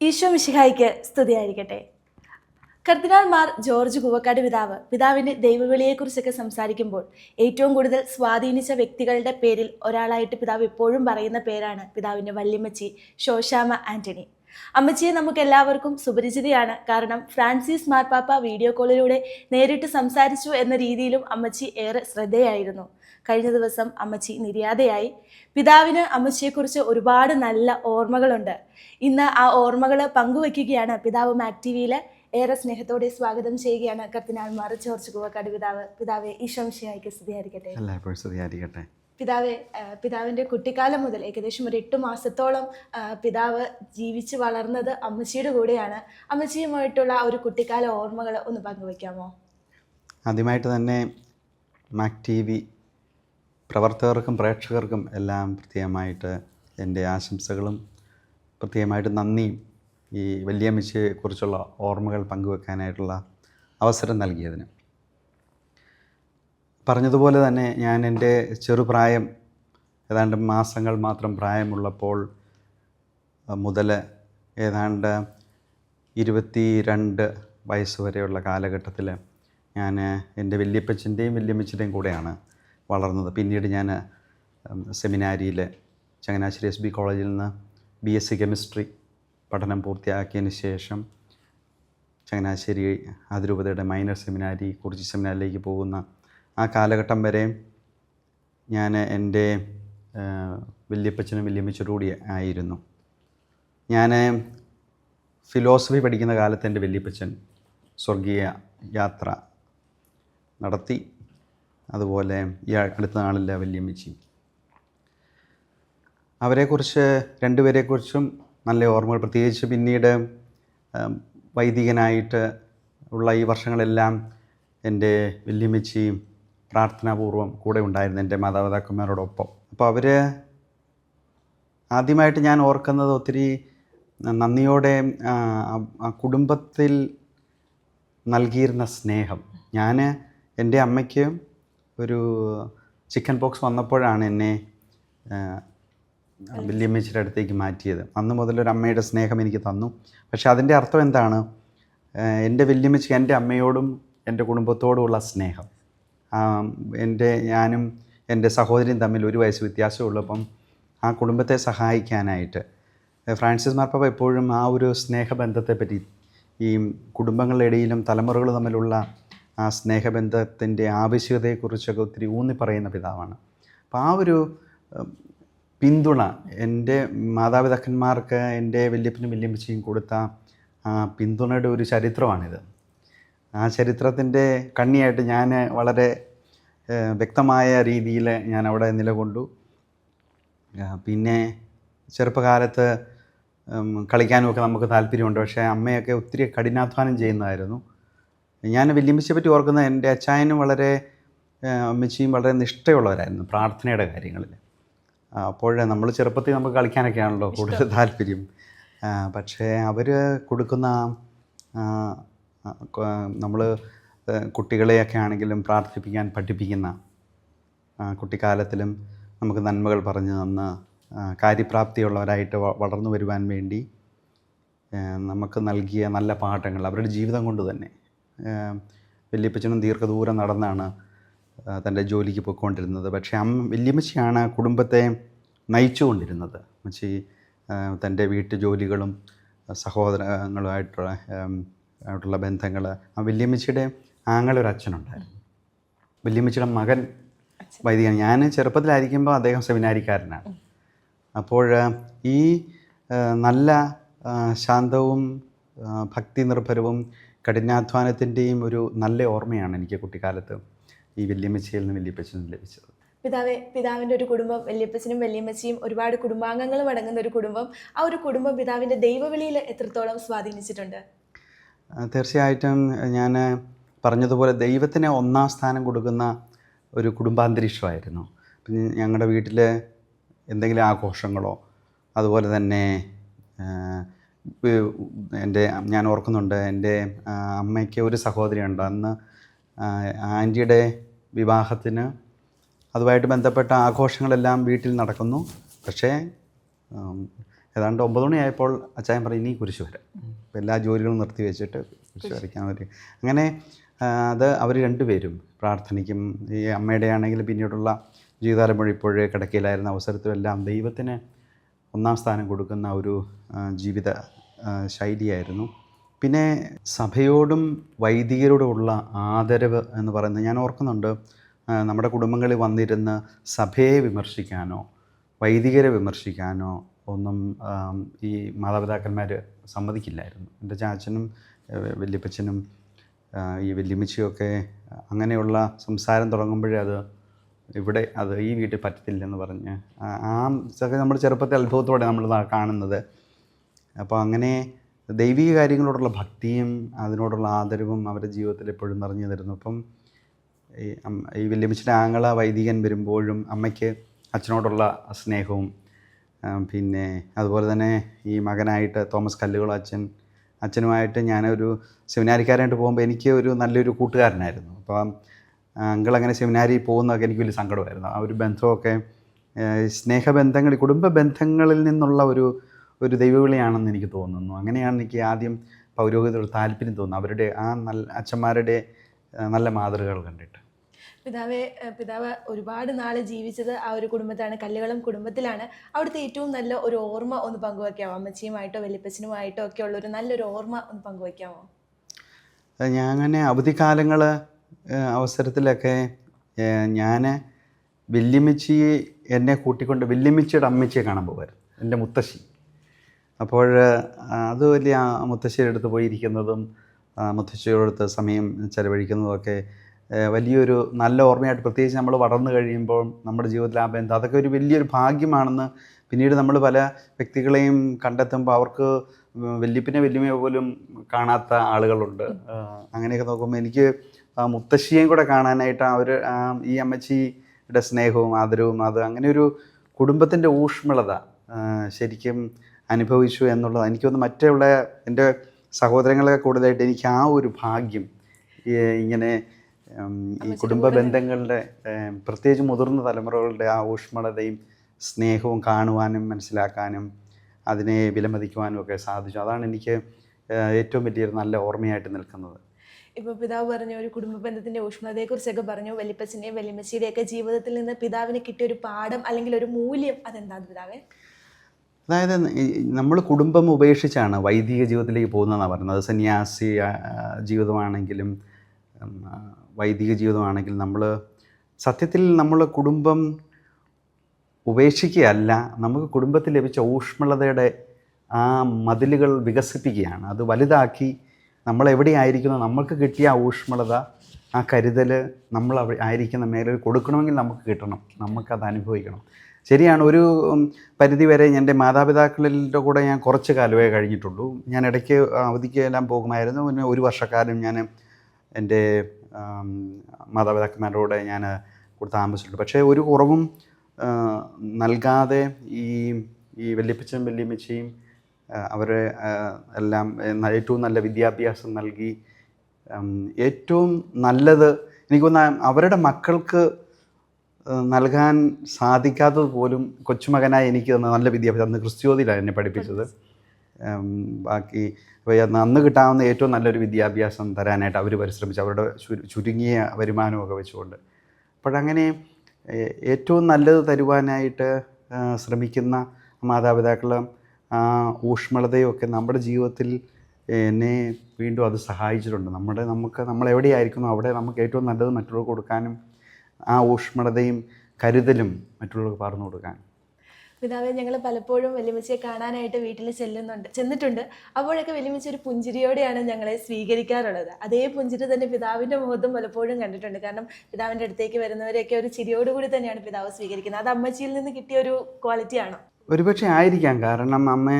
ഈശോ മിശിഹായിക്ക് സ്തുതിയായിരിക്കട്ടെ. കർദിനാൾമാർ ജോർജ് കുവക്കാട് പിതാവ് പിതാവിന്റെ ദൈവവിളിയെക്കുറിച്ചൊക്കെ സംസാരിക്കുമ്പോൾ ഏറ്റവും കൂടുതൽ സ്വാധീനിച്ച വ്യക്തികളുടെ പേരിൽ ഒരാളായിട്ട് പിതാവ് ഇപ്പോഴും പറയുന്ന പേരാണ് പിതാവിന്റെ വല്യമ്മച്ചി ശോശാമ ആന്റണി അമ്മച്ചിയെ നമുക്ക് എല്ലാവർക്കും സുപരിചിതയാണ്. കാരണം ഫ്രാൻസിസ് മാർപ്പാപ്പ വീഡിയോ കോളിലൂടെ നേരിട്ട് സംസാരിച്ചു എന്ന രീതിയിലും അമ്മച്ചി ഏറെ ശ്രദ്ധേയായിരുന്നു. കഴിഞ്ഞ ദിവസം അമ്മച്ചി നിര്യാതയായി. പിതാവിന് അമ്മച്ചിയെക്കുറിച്ച് ഒരുപാട് നല്ല ഓർമ്മകളുണ്ട്. ഇന്ന് ആ ഓർമ്മകൾ പങ്കുവെക്കുകയാണ് പിതാവ് മാക്ടിവിയിൽ ഏറെ സ്നേഹത്തോടെ സ്വാഗതം ചെയ്യുകയാണ് കർത്തിനാൾമാർ ജോർജ് കുവക്കാട് പിതാവ്. പിതാവെ ഈശോംശിയായിക്ക് സ്തുതിയായിരിക്കട്ടെ. എല്ലായ്പ്പോഴും സ്തുതിയായിരിക്കട്ടെ. പിതാവെ പിതാവിന്റെ കുട്ടിക്കാലം മുതൽ ഏകദേശം ഒരു എട്ട് മാസത്തോളം പിതാവ് ജീവിച്ച് വളർന്നത് അമ്മച്ചിയുടെ കൂടെയാണ്. അമ്മച്ചിയുമായിട്ടുള്ള ആ ഒരു കുട്ടിക്കാല ഓർമ്മകൾ ഒന്ന് പങ്കുവയ്ക്കാമോ ആദ്യമായിട്ട് തന്നെ മാക് ടി വി പ്രവർത്തകർക്കും പ്രേക്ഷകർക്കും എല്ലാം പ്രത്യേകമായിട്ട് എന്റെ ആശംസകളും പ്രത്യേകമായിട്ട് നന്ദിയും ഈ വല്യമ്മച്ചിയെക്കുറിച്ചുള്ള ഓർമ്മകൾ പങ്കുവെക്കാനായിട്ടുള്ള അവസരം നൽകിയതിന്. പറഞ്ഞതുപോലെ തന്നെ ഞാൻ എന്റെ ചെറുപ്രായം ഏതാണ്ട് മാസങ്ങൾ മാത്രം പ്രായമുള്ളപ്പോൾ മുതൽ ഏതാണ്ട് ഇരുപത്തി രണ്ട് വയസ്സ് വരെയുള്ള കാലഘട്ടത്തിൽ ഞാൻ എന്റെ വല്യപ്പച്ചന്റെയും വല്യമ്മച്ചിന്റെയും കൂടെയാണ് വളർന്നത്. പിന്നീട് ഞാൻ സെമിനാരിയിൽ ചങ്ങനാശ്ശേരി എസ് ബി കോളേജിൽ നിന്ന് ബി എസ് സി കെമിസ്ട്രി പഠനം പൂർത്തിയാക്കിയതിന് ശേഷം ചങ്ങനാശ്ശേരി അതിരൂപതയുടെ മൈനർ സെമിനാരി കുറിച്ചി സെമിനാരിലേക്ക് പോകുന്ന ആ കാലഘട്ടം വരെ ഞാൻ എന്റെ വല്യപ്പച്ചനും വല്യമ്മച്ചോടും കൂടി ആയിരുന്നു. ഞാൻ ഫിലോസഫി പഠിക്കുന്ന കാലത്ത് എന്റെ വല്യപ്പച്ചൻ സ്വർഗീയ യാത്ര നടത്തി. അതുപോലെ ഈ അടുത്ത നാളില്ല വല്യമ്മച്ചി അവരെക്കുറിച്ച് രണ്ടുപേരെക്കുറിച്ചും നല്ല ഓർമ്മകൾ. പ്രത്യേകിച്ച് പിന്നീട് വൈദികനായിട്ട് ഉള്ള ഈ വർഷങ്ങളെല്ലാം എന്റെ വല്യമ്മച്ചി പ്രാർത്ഥനാപൂർവം കൂടെ ഉണ്ടായിരുന്നു എന്റെ മാതാപിതാക്കന്മാരോടൊപ്പം. അപ്പോൾ അവർ ആദ്യമായിട്ട് ഞാൻ ഓർക്കുന്നത് ഒത്തിരി നന്ദിയോടെ കുടുംബത്തിൽ നൽകിയിരുന്ന സ്നേഹം. ഞാൻ എന്റെ അമ്മയ്ക്ക് ഒരു ചിക്കൻ പോക്സ് വന്നപ്പോഴാണ് എന്നെ വല്യമ്മച്ചിയുടെ അടുത്തേക്ക് മാറ്റിയത്. അന്ന് മുതൽ ഒരു അമ്മയുടെ സ്നേഹം എനിക്ക് തന്നു. പക്ഷെ അതിന്റെ അർത്ഥം എന്താണ്? എന്റെ വല്യമ്മച്ചിക്ക് എന്റെ അമ്മയോടും എന്റെ കുടുംബത്തോടുമുള്ള സ്നേഹം. എന്റെ ഞാനും എന്റെ സഹോദരിയും തമ്മിൽ ഒരു വയസ്സ് വ്യത്യാസമുള്ളപ്പം ആ കുടുംബത്തെ സഹായിക്കാനായിട്ട് ഫ്രാൻസിസ് മാർപ്പാപ്പ എപ്പോഴും ആ ഒരു സ്നേഹബന്ധത്തെപ്പറ്റി ഈ കുടുംബങ്ങളുടെ ഇടയിലും തലമുറകൾ തമ്മിലുള്ള ആ സ്നേഹബന്ധത്തിന്റെ ആവശ്യകതയെക്കുറിച്ചൊക്കെ ഒത്തിരി ഊന്നി പറയുന്ന പിതാവാണ്. അപ്പോൾ ആ ഒരു പിന്തുണ എന്റെ മാതാപിതാക്കന്മാർക്ക് എന്റെ വല്യപ്പനും വല്യമ്മച്ചിയും കൊടുത്ത ആ പിന്തുണയുടെ ഒരു ചരിത്രമാണിത്. ആ ചരിത്രത്തിന്റെ കണ്ണിയായിട്ട് ഞാൻ വളരെ വ്യക്തമായ രീതിയിൽ ഞാൻ അവിടെ നിലകൊണ്ടു. പിന്നെ ചെറുപ്പകാലത്ത് കളിക്കാനുമൊക്കെ നമുക്ക് താല്പര്യമുണ്ട്. പക്ഷേ അമ്മയൊക്കെ ഒത്തിരി കഠിനാധ്വാനം ചെയ്യുന്നതായിരുന്നു. ഞാൻ വല്യമ്മച്ചിയെ പറ്റി ഓർക്കുന്ന എന്റെ അച്ചായനും വളരെ അമ്മച്ചിയും വളരെ നിഷ്ഠയുള്ളവരായിരുന്നു പ്രാർത്ഥനയുടെ കാര്യങ്ങളിൽ. അപ്പോൾ നമ്മൾ ചെറുപ്പത്തിൽ നമുക്ക് കളിക്കാനൊക്കെയാണല്ലോ കൂടുതൽ താല്പര്യം. പക്ഷേ അവർ കൊടുക്കുന്ന നമ്മൾ കുട്ടികളെയൊക്കെ ആണെങ്കിലും പ്രാർത്ഥിപ്പിക്കാൻ പഠിപ്പിക്കുന്ന കുട്ടിക്കാലത്തിലും നമുക്ക് നന്മകൾ പറഞ്ഞു തന്ന് കാര്യപ്രാപ്തിയുള്ളവരായിട്ട് വളർന്നു വരുവാൻ വേണ്ടി നമുക്ക് നൽകിയ നല്ല പാഠങ്ങൾ അവരുടെ ജീവിതം കൊണ്ട് തന്നെ വല്യപ്പച്ചനും ദീർഘദൂരം നടന്നാണ് തന്റെ ജോലിക്ക് പോയിക്കൊണ്ടിരുന്നത്. പക്ഷേ അമ്മ വല്യമ്മച്ചിയാണ് കുടുംബത്തെ നയിച്ചുകൊണ്ടിരുന്നത്. അമ്മച്ചി തന്റെ വീട്ടു ജോലികളും സഹോദരങ്ങളുമായിട്ടുള്ള ആയിട്ടുള്ള ബന്ധങ്ങൾ ആ വല്യമ്മച്ചിയുടെ ആങ്ങളൊരു അച്ഛനുണ്ടായിരുന്നു. വല്യമ്മച്ചിയുടെ മകൻ വൈദികൻ. ഞാൻ ചെറുപ്പത്തിലായിരിക്കുമ്പോൾ അദ്ദേഹം സെമിനാരിക്കാരനാണ്. അപ്പോൾ ഈ നല്ല ശാന്തവും ഭക്തി നിർഭരവും കഠിനാധ്വാനത്തിന്റെയും ഒരു നല്ല ഓർമ്മയാണ് എനിക്ക് കുട്ടിക്കാലത്ത് ഈ വല്യമ്മച്ചിയിൽ നിന്ന് വല്യപ്പച്ചനും ലഭിച്ചത്. പിതാവ് പിതാവിന്റെ ഒരു കുടുംബം വല്യപ്പച്ചനും വല്യമ്മച്ചിയും ഒരുപാട് കുടുംബാംഗങ്ങളും അടങ്ങുന്ന ഒരു കുടുംബം. ആ ഒരു കുടുംബം പിതാവിന്റെ ദൈവവിളിയിൽ എത്രത്തോളം സ്വാധീനിച്ചിട്ടുണ്ട്? തീർച്ചയായിട്ടും ഞാൻ പറഞ്ഞതുപോലെ ദൈവത്തിന് ഒന്നാം സ്ഥാനം കൊടുക്കുന്ന ഒരു കുടുംബാന്തരീക്ഷമായിരുന്നു. പിന്നെ ഞങ്ങളുടെ വീട്ടിൽ എന്തെങ്കിലും ആഘോഷങ്ങളോ അതുപോലെ തന്നെ എന്റെ ഞാൻ ഓർക്കുന്നുണ്ട് എന്റെ അമ്മയ്ക്ക് ഒരു സഹോദരിയുണ്ട്. അന്ന് ആന്റിയുടെ വിവാഹത്തിന് അതുമായിട്ട് ബന്ധപ്പെട്ട ആഘോഷങ്ങളെല്ലാം വീട്ടിൽ നടക്കുന്നു. പക്ഷേ ഏതാണ്ട് ഒമ്പത് മണിയായപ്പോൾ അച്ചായൻ പറഞ്ഞു ഇനി കുരിശ് വരാം. എല്ലാ ജോലികളും നിർത്തി വെച്ചിട്ട് കുരിശ് വരയ്ക്കാൻ പറ്റി അങ്ങനെ അത് അവർ രണ്ടുപേരും പ്രാർത്ഥനയ്ക്കും ഈ അമ്മയുടെ ആണെങ്കിൽ പിന്നീടുള്ള ജീവിതാലം വഴി ഇപ്പോഴേ കിടക്കയിലായിരുന്ന അവസരത്തിലെല്ലാം ദൈവത്തിന് ഒന്നാം സ്ഥാനം കൊടുക്കുന്ന ഒരു ജീവിത ശൈലിയായിരുന്നു. പിന്നെ സഭയോടും വൈദികരോടുമുള്ള ആദരവ് എന്ന് പറയുന്നത് ഞാൻ ഓർക്കുന്നുണ്ട് നമ്മുടെ കുടുംബങ്ങളിൽ വന്നിരുന്ന് സഭയെ വിമർശിക്കാനോ വൈദികരെ വിമർശിക്കാനോ ഒന്നും ഈ മാതാപിതാക്കന്മാർ സമ്മതിക്കില്ലായിരുന്നു. എന്റെ ചാച്ചനും വല്യപ്പച്ചനും ഈ വല്യമ്മച്ചിയൊക്കെ അങ്ങനെയുള്ള സംസാരം തുടങ്ങുമ്പോഴേ അത് ഇവിടെ അത് ഈ വീട്ടിൽ പറ്റത്തില്ലെന്ന് പറഞ്ഞ്. ആ- ഇതൊക്കെ നമ്മുടെ ചെറുപ്പത്തെ അത്ഭുതത്തോടെ നമ്മൾ കാണുന്നത്. അപ്പോൾ അങ്ങനെ ദൈവിക കാര്യങ്ങളോടുള്ള ഭക്തിയും അതിനോടുള്ള ആദരവും അവരുടെ ജീവിതത്തിൽ എപ്പോഴും നിറഞ്ഞു തരുന്നു അപ്പം ഈ വല്യമ്മച്ചിന്റെ ആങ്ങള വൈദികൻ വരുമ്പോഴും അമ്മയ്ക്ക് അച്ഛനോടുള്ള സ്നേഹവും പിന്നെ അതുപോലെ തന്നെ ഈ മകനായിട്ട് തോമസ് കല്ലുകൾ അച്ഛൻ അച്ഛനുമായിട്ട് ഞാനൊരു സെമിനാരിക്കാരായിട്ട് പോകുമ്പോൾ എനിക്ക് ഒരു നല്ലൊരു കൂട്ടുകാരനായിരുന്നു. അപ്പം അങ്കിൾ അങ്ങനെ സെമിനാരി പോകുന്നതൊക്കെ എനിക്ക് വലിയ സങ്കടമായിരുന്നു. ആ ഒരു ബന്ധമൊക്കെ സ്നേഹബന്ധങ്ങൾ കുടുംബ ബന്ധങ്ങളിൽ നിന്നുള്ള ഒരു ഒരു ദൈവവിളിയാണെന്ന് എനിക്ക് തോന്നുന്നു. അങ്ങനെയാണ് എനിക്ക് ആദ്യം പൗരോഹിതയോട് താല്പര്യം തോന്നുന്നത്. അവരുടെ ആ നല്ല അച്ഛന്മാരുടെ നല്ല മാതൃകകൾ കണ്ടിട്ട്. പിതാവെ പിതാവ് ഒരുപാട് നാൾ ജീവിച്ചത് ആ ഒരു കുടുംബത്താണ് കല്ലുകളും കുടുംബത്തിലാണ്. അവിടുത്തെ ഏറ്റവും നല്ല ഒരു ഓർമ്മ ഒന്ന് പങ്കുവയ്ക്കാമോ അമ്മച്ചിയുമായിട്ടോ വലിയപ്പച്ചനുമായിട്ടോ ഒക്കെ ഉള്ള ഒരു നല്ലൊരു ഓർമ്മ ഒന്ന് പങ്കുവയ്ക്കാമോ ഞാൻ അങ്ങനെ അവധിക്കാലങ്ങൾ അവസരത്തിലൊക്കെ ഞാൻ വല്യമ്മച്ചി എന്നെ കൂട്ടിക്കൊണ്ട് വല്യമ്മച്ചിയുടെ അമ്മച്ചിയെ കാണാൻ പോകുമായിരുന്നു എന്റെ മുത്തശ്ശി. അപ്പോൾ അത് വലിയ മുത്തശ്ശിയുടെ അടുത്ത് പോയിരിക്കുന്നതും മുത്തശ്ശിയുടെ അടുത്ത് സമയം ചെലവഴിക്കുന്നതൊക്കെ വലിയൊരു നല്ല ഓർമ്മയായിട്ട് പ്രത്യേകിച്ച് നമ്മൾ വളർന്നു കഴിയുമ്പോൾ നമ്മുടെ ജീവിതത്തിൽ ആ ബന്ധം അതൊക്കെ ഒരു വലിയൊരു ഭാഗ്യമാണെന്ന് പിന്നീട് നമ്മൾ പല വ്യക്തികളെയും കണ്ടെത്തുമ്പോൾ അവർക്ക് വല്യപ്പിനെ വല്യമ്മയെ പോലും കാണാത്ത ആളുകളുണ്ട്. അങ്ങനെയൊക്കെ നോക്കുമ്പോൾ എനിക്ക് ആ മുത്തശ്ശിയെയും കൂടെ കാണാനായിട്ട് ആ ഒരു ഈ അമ്മച്ചിയുടെ സ്നേഹവും ആദരവും അത് അങ്ങനെ ഒരു കുടുംബത്തിന്റെ ഊഷ്മളത ശരിക്കും അനുഭവിച്ചു എന്നുള്ളത് എനിക്കൊന്ന് മറ്റുള്ള എന്റെ സഹോദരങ്ങളൊക്കെ കൂടുതലായിട്ട് എനിക്ക് ആ ഒരു ഭാഗ്യം ഇങ്ങനെ ഈ കുടുംബ ബന്ധങ്ങളുടെ പ്രത്യേകിച്ച് മുതിർന്ന തലമുറകളുടെ ആ ഊഷ്മളതയും സ്നേഹവും കാണുവാനും മനസ്സിലാക്കാനും അതിനെ വിലമതിക്കുവാനും ഒക്കെ സാധിച്ചു. അതാണ് എനിക്ക് ഏറ്റവും വലിയൊരു നല്ല ഓർമ്മയായിട്ട് നിൽക്കുന്നത്. ഇപ്പോൾ പിതാവ് പറഞ്ഞു ഒരു കുടുംബ ബന്ധത്തിന്റെ ഊഷ്മളതയെക്കുറിച്ചൊക്കെ പറഞ്ഞു. വലിയപ്പച്ചന്റെയും വലിയമ്മച്ചിയുടെയും ഒക്കെ ജീവിതത്തിൽ നിന്ന് പിതാവിന് കിട്ടിയ ഒരു പാഠം അല്ലെങ്കിൽ ഒരു മൂല്യം അതെന്താണ് പിതാവേ? അതായത് നമ്മൾ കുടുംബം ഉപേക്ഷിച്ചാണ് വൈദിക ജീവിതത്തിലേക്ക് പോകുന്നതെന്നാണ് പറയുന്നത്. സന്യാസി ജീവിതമാണെങ്കിലും വൈദിക ജീവിതമാണെങ്കിലും നമ്മൾ സത്യത്തിൽ നമ്മൾ കുടുംബം ഉപേക്ഷിക്കുകയല്ല. നമുക്ക് കുടുംബത്തിൽ ലഭിച്ച ഊഷ്മളതയുടെ ആ മതിലുകൾ വികസിപ്പിക്കുകയാണ്. അത് വലുതാക്കി നമ്മൾ എവിടെയായിരിക്കുന്നു നമ്മൾക്ക് കിട്ടിയ ആ ഊഷ്മളത ആ കരുതൽ നമ്മൾ ആയിരിക്കുന്ന മേഖലയിൽ കൊടുക്കണമെങ്കിൽ നമുക്ക് കിട്ടണം. നമുക്കത് അനുഭവിക്കണം. ശരിയാണ് ഒരു പരിധി വരെ എന്റെ മാതാപിതാക്കളുടെ കൂടെ ഞാൻ കുറച്ച് കാലമേ കഴിഞ്ഞിട്ടുള്ളൂ. ഞാൻ ഇടയ്ക്ക് അവധിക്ക് എല്ലാം പോകുമായിരുന്നു. പിന്നെ ഒരു വർഷക്കാലം ഞാൻ എന്റെ മാതാപിതാക്കന്മാരുടെ കൂടെ ഞാൻ കൂടെ താമസിച്ചിട്ടുണ്ട്. പക്ഷേ ഒരു കുറവും നൽകാതെ ഈ ഈ വല്യപ്പച്ചനും വല്യമ്മച്ചിയും അവരെ എല്ലാം ഏറ്റവും നല്ല വിദ്യാഭ്യാസം നൽകി. ഏറ്റവും നല്ലത് എനിക്ക് അവരുടെ മക്കൾക്ക് നൽകാൻ സാധിക്കാത്തത് പോലും കൊച്ചുമകനായി എനിക്ക് തന്ന നല്ല വിദ്യാഭ്യാസം. അന്ന് ക്രിസ്ത്യോതിയിലാണ് എന്നെ പഠിപ്പിച്ചത്. ബാക്കി അന്ന് കിട്ടാവുന്ന ഏറ്റവും നല്ലൊരു വിദ്യാഭ്യാസം തരാനായിട്ട് അവർ പരിശ്രമിച്ചു. അവരുടെ ചുരു- ചുരുങ്ങിയ വരുമാനമൊക്കെ വെച്ചുകൊണ്ട്. അപ്പോഴങ്ങനെ ഏറ്റവും നല്ലത് തരുവാനായിട്ട് ശ്രമിക്കുന്ന മാതാപിതാക്കളും ആ ഊഷ്മളതയും ഒക്കെ നമ്മുടെ ജീവിതത്തിൽ എന്നെ വീണ്ടും അത് സഹായിച്ചിട്ടുണ്ട്. നമ്മുടെ നമുക്ക് നമ്മൾ എവിടെയായിരിക്കുന്നു അവിടെ നമുക്ക് ഏറ്റവും നല്ലത് മറ്റുള്ളവർക്ക് കൊടുക്കാനും ആ ഊഷ്മളതയും കരുതലും മറ്റുള്ളവർക്ക് പറഞ്ഞു കൊടുക്കാനും. പിതാവെ ഞങ്ങൾ പലപ്പോഴും വലിയമ്മച്ചിയെ കാണാനായിട്ട് വീട്ടിൽ ചെല്ലുന്നുണ്ട് ചെന്നിട്ടുണ്ട്. അപ്പോഴൊക്കെ വലിയമ്മച്ചി ഒരു പുഞ്ചിരിയോടെയാണ് ഞങ്ങളെ സ്വീകരിക്കാറുള്ളത്. അതേ പുഞ്ചിരി തന്നെ പിതാവിന്റെ മുഖത്തും പലപ്പോഴും കണ്ടിട്ടുണ്ട്. കാരണം പിതാവിന്റെ അടുത്തേക്ക് വരുന്നവരെയൊക്കെ ഒരു ചിരിയോടുകൂടി തന്നെയാണ് പിതാവ് സ്വീകരിക്കുന്നത്. അത് അമ്മച്ചിയിൽ നിന്ന് കിട്ടിയ ഒരു ക്വാളിറ്റിയാണോ. ഒരുപക്ഷെ ആയിരിക്കാം. കാരണം അമ്മ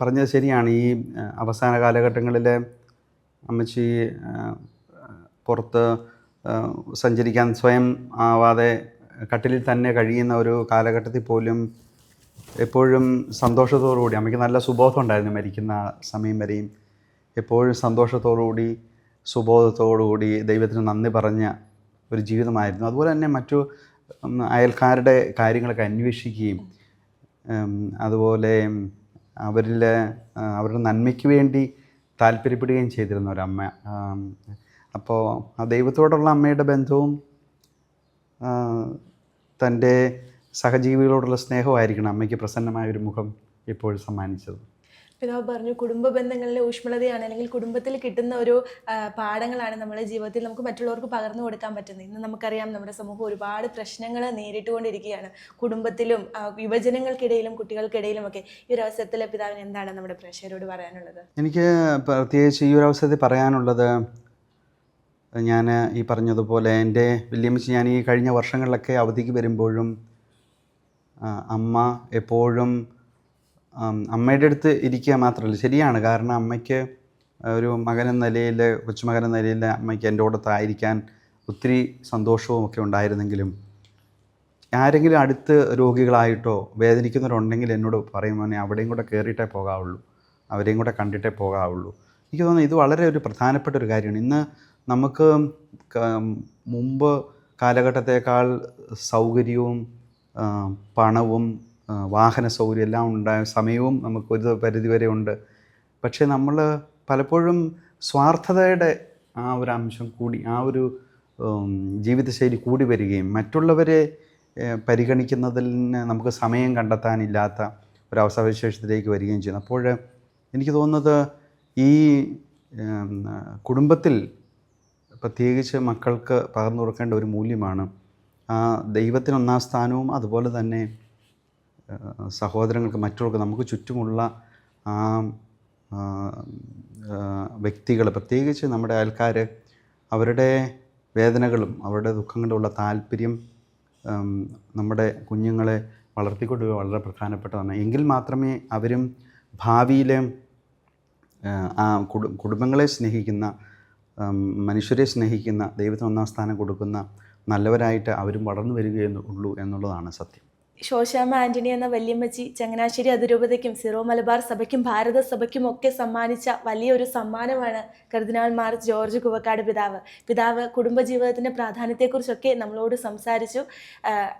പറഞ്ഞത് ശരിയാണ്. ഈ അവസാന കാലഘട്ടങ്ങളിൽ അമ്മച്ചി പുറത്ത് സഞ്ചരിക്കാൻ സ്വയം ആവാതെ കട്ടിലിൽ തന്നെ കഴിയുന്ന ഒരു കാലഘട്ടത്തിൽ പോലും എപ്പോഴും സന്തോഷത്തോടുകൂടി അമ്മയ്ക്ക് നല്ല സുബോധം ഉണ്ടായിരുന്നു മരിക്കുന്ന സമയം വരെയും എപ്പോഴും സന്തോഷത്തോടുകൂടി സുബോധത്തോടുകൂടി ദൈവത്തിന് നന്ദി പറഞ്ഞ ഒരു ജീവിതമായിരുന്നു. അതുപോലെ തന്നെ മറ്റു അയൽക്കാരുടെ കാര്യങ്ങളൊക്കെ അന്വേഷിക്കുകയും അതുപോലെ അവരിൽ അവരുടെ നന്മയ്ക്ക് വേണ്ടി താല്പര്യപ്പെടുകയും ചെയ്തിരുന്ന ഒരമ്മ. അപ്പോൾ ആ ദൈവത്തോടുള്ള അമ്മയുടെ ബന്ധവും തന്റെ സഹജീവികളോടുള്ള സ്നേഹമായിരിക്കണം അമ്മയ്ക്ക് പ്രസന്നമായ ഒരു മുഖം ഇപ്പോൾ സമ്മാനിച്ചത്. പിതാവ് പറഞ്ഞു കുടുംബ ബന്ധങ്ങളിലെ ഊഷ്മളതയാണ് അല്ലെങ്കിൽ കുടുംബത്തിൽ കിട്ടുന്ന ഒരു പാഠങ്ങളാണ് നമ്മുടെ ജീവിതത്തിൽ നമുക്ക് മറ്റുള്ളവർക്ക് പകർന്നു കൊടുക്കാൻ പറ്റുന്നത്. ഇന്ന് നമുക്കറിയാം നമ്മുടെ സമൂഹം ഒരുപാട് പ്രശ്നങ്ങൾ നേരിട്ടുകൊണ്ടിരിക്കുകയാണ്. കുടുംബത്തിലും യുവജനങ്ങൾക്കിടയിലും കുട്ടികൾക്കിടയിലും ഒക്കെ ഈ ഒരു അവസരത്തിൽ പിതാവിന് എന്താണ് നമ്മുടെ പ്രേക്ഷകരോട് പറയാനുള്ളത്? എനിക്ക് പ്രത്യേകിച്ച് ഈ ഒരു അവസരത്തിൽ പറയാനുള്ളത് ഞാൻ ഈ പറഞ്ഞതുപോലെ എന്റെ വില്യംസ് ഞാൻ ഈ കഴിഞ്ഞ വർഷങ്ങളിലൊക്കെ അവധിക്ക് വരുമ്പോഴും അമ്മ എപ്പോഴും അമ്മയുടെ അടുത്ത് ഇരിക്കുക മാത്രമല്ല ശരിയാണ്. കാരണം അമ്മയ്ക്ക് ഒരു മകൻ എന്ന നിലയിൽ കൊച്ചുമകൻ എന്ന നിലയിൽ അമ്മയ്ക്ക് എന്റെ കൂടത്തായിരിക്കാൻ ഒത്തിരി സന്തോഷവും ഒക്കെ ഉണ്ടായിരുന്നെങ്കിലും ആരെങ്കിലും അടുത്ത് രോഗികളായിട്ടോ വേദനിക്കുന്നവരുണ്ടെങ്കിൽ എന്നോട് പറയും മോനെ അവിടെയും കൂടെ കയറിയിട്ടേ പോകാവുള്ളൂ. അവരെയും കൂടെ കണ്ടിട്ടേ പോകാവുള്ളൂ. എനിക്ക് തോന്നുന്നു ഇത് വളരെ ഒരു പ്രധാനപ്പെട്ട ഒരു കാര്യമാണ്. ഇന്ന് നമുക്ക് മുമ്പ് കാലഘട്ടത്തേക്കാൾ സൗകര്യവും പണവും വാഹന സൗകര്യം എല്ലാം ഉണ്ടായ സമയവും നമുക്ക് ഒരു പരിധിവരെ ഉണ്ട്. പക്ഷേ നമ്മൾ പലപ്പോഴും സ്വാർത്ഥതയുടെ ആ ഒരു അംശം കൂടി ആ ഒരു ജീവിതശൈലി കൂടി വരികയും മറ്റുള്ളവരെ പരിഗണിക്കുന്നതിൽ നമുക്ക് സമയം കണ്ടെത്താനില്ലാത്ത ഒരു അവസ്ഥാവിശേഷത്തിലേക്ക് വരികയും ചെയ്യുന്നു. അപ്പോൾ എനിക്ക് തോന്നുന്നത് ഈ കുടുംബത്തിൽ പ്രത്യേകിച്ച് മക്കൾക്ക് പകർന്നു കൊടുക്കേണ്ട ഒരു മൂല്യമാണ് ദൈവത്തിന് ഒന്നാം സ്ഥാനവും അതുപോലെ തന്നെ സഹോദരങ്ങൾക്ക് മറ്റുള്ളവർക്ക് നമുക്ക് ചുറ്റുമുള്ള ആ വ്യക്തികൾ പ്രത്യേകിച്ച് നമ്മുടെ ആൾക്കാർ അവരുടെ വേദനകളും അവരുടെ ദുഃഖങ്ങളുമുള്ള താല്പര്യം നമ്മുടെ കുഞ്ഞുങ്ങളെ വളർത്തിക്കൊണ്ടുപോയി വളരെ പ്രധാനപ്പെട്ടതാണ്. എങ്കിൽ മാത്രമേ അവരും ഭാവിയിലെ ആ കുടുംബങ്ങളെ സ്നേഹിക്കുന്ന മനുഷ്യരെ സ്നേഹിക്കുന്ന ദൈവത്തിന് ഒന്നാം സ്ഥാനം കൊടുക്കുന്ന നല്ലവരായിട്ട് അവരും വളർന്നു വരികയുള്ളൂ എന്നുള്ളതാണ് സത്യം. ശോശാമ്മ ആന്റണി എന്ന വല്യമ്മച്ചി ചങ്ങനാശ്ശേരി അതിരൂപതയ്ക്കും സിറോ മലബാർ സഭയ്ക്കും ഭാരത സഭയ്ക്കും ഒക്കെ സമ്മാനിച്ച വലിയൊരു സമ്മാനമാണ് കർദിനാൾ മാർ ജോർജ് കുവക്കാട് പിതാവ്. പിതാവ് കുടുംബജീവിതത്തിന്റെ പ്രാധാന്യത്തെക്കുറിച്ചൊക്കെ നമ്മളോട് സംസാരിച്ചു.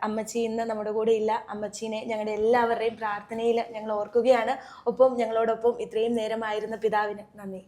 അമ്മച്ചി ഇന്ന് നമ്മുടെ കൂടെ ഇല്ല. അമ്മച്ചീനെ ഞങ്ങളുടെ എല്ലാവരുടെയും പ്രാർത്ഥനയിൽ ഞങ്ങൾ ഓർക്കുകയാണ്. ഒപ്പം ഞങ്ങളോടൊപ്പം ഇത്രയും നേരമായിരുന്ന പിതാവിന് നന്ദി.